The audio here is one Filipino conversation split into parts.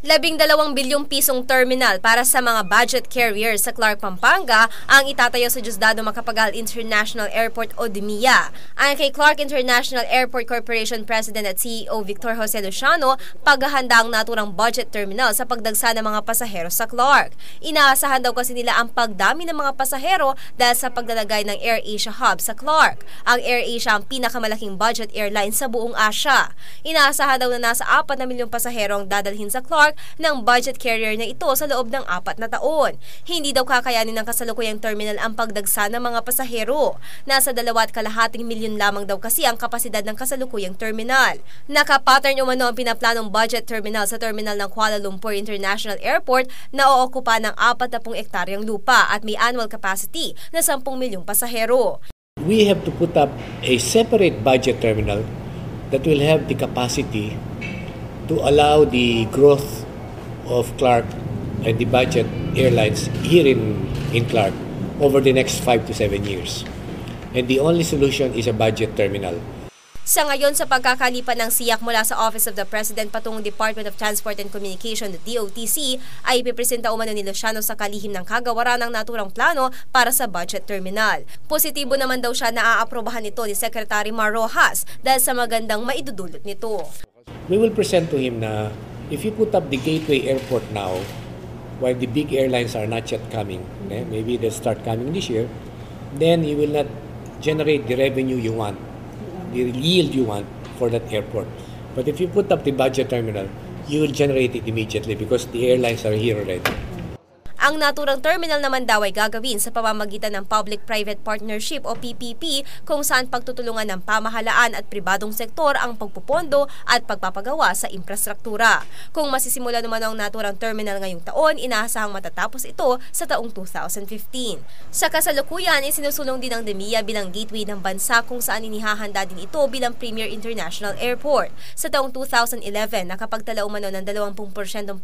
Labing dalawang bilyong pisong terminal para sa mga budget carriers sa Clark, Pampanga ang itatayo sa Diosdado Macapagal International Airport o DMIA. Ayon kay Clark International Airport Corporation President at CEO Victor Jose Luciano, paghahanda ang naturang budget terminal sa pagdagsa ng mga pasahero sa Clark. Inaasahan daw kasi nila ang pagdami ng mga pasahero dahil sa paglalagay ng Air Asia Hub sa Clark. Ang Air Asia ang pinakamalaking budget airline sa buong Asia. Inaasahan daw na nasa 4 na milyong pasahero ang dadalhin sa Clark ng budget carrier na ito sa loob ng apat na taon. Hindi daw kakayanin ng kasalukuyang terminal ang pagdagsa ng mga pasahero. Nasa dalawa at kalahating milyon lamang daw kasi ang kapasidad ng kasalukuyang terminal. Nakapattern umano ang pinaplanong budget terminal sa terminal ng Kuala Lumpur International Airport na ookupa ng 40 ektaryang lupa at may annual capacity na 10 milyong pasahero. We have to put up a separate budget terminal that will have the capacity to allow the growth of Clark and the budget airlines here in, in Clark over the next five to seven years. And the only solution is a budget terminal. Sa ngayon sa pagkakalipan ng siyak mula sa Office of the President patungong Department of Transport and Communication, the DOTC, ay ipipresenta umano ni Luciano sa kalihim ng kagawaran ng naturang plano para sa budget terminal. Positibo naman daw siya na aaprobahan ito ni Secretary Mar Rojas dahil sa magandang maidudulot nito. We will present to him na if you put up the gateway airport now, while the big airlines are not yet coming, eh, maybe they'll start coming this year, then you will not generate the revenue you want, the yield you want for that airport. But if you put up the budget terminal, you will generate it immediately because the airlines are here already. Ang naturang terminal naman daw ay gagawin sa pamamagitan ng Public-Private Partnership o PPP kung saan pagtutulungan ng pamahalaan at pribadong sektor ang pagpupondo at pagpapagawa sa infrastruktura. Kung masisimula naman ang naturang terminal ngayong taon, inaasahang matatapos ito sa taong 2015. Sa kasalukuyan, isinusulong din ng DEMIA bilang gateway ng bansa kung saan inihahanda din ito bilang Premier International Airport. Sa taong 2011, nakapagtala umano ng 20%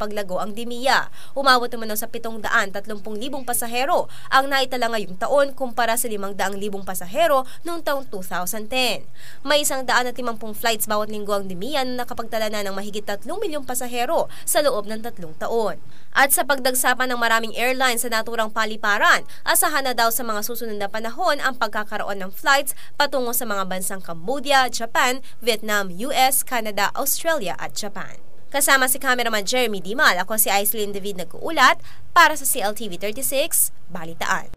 paglago ang DEMIA. Umabot umano sa 7 130,000 pasahero ang naitala ngayong taon kumpara sa 500,000 pasahero noong taong 2010. May isang daan at 50 flights bawat linggo ang Demian na nakapagtala na ng mahigit 3 milyong pasahero sa loob ng tatlong taon. At sa pagdagsapan ng maraming airlines sa naturang paliparan, asahan na daw sa mga susunod na panahon ang pagkakaroon ng flights patungo sa mga bansang Cambodia, Japan, Vietnam, US, Canada, Australia at Japan. Kasama si cameraman Jeremy Dimal, ako si Aislinn David nag-uulat para sa CLTV 36, Balitaan.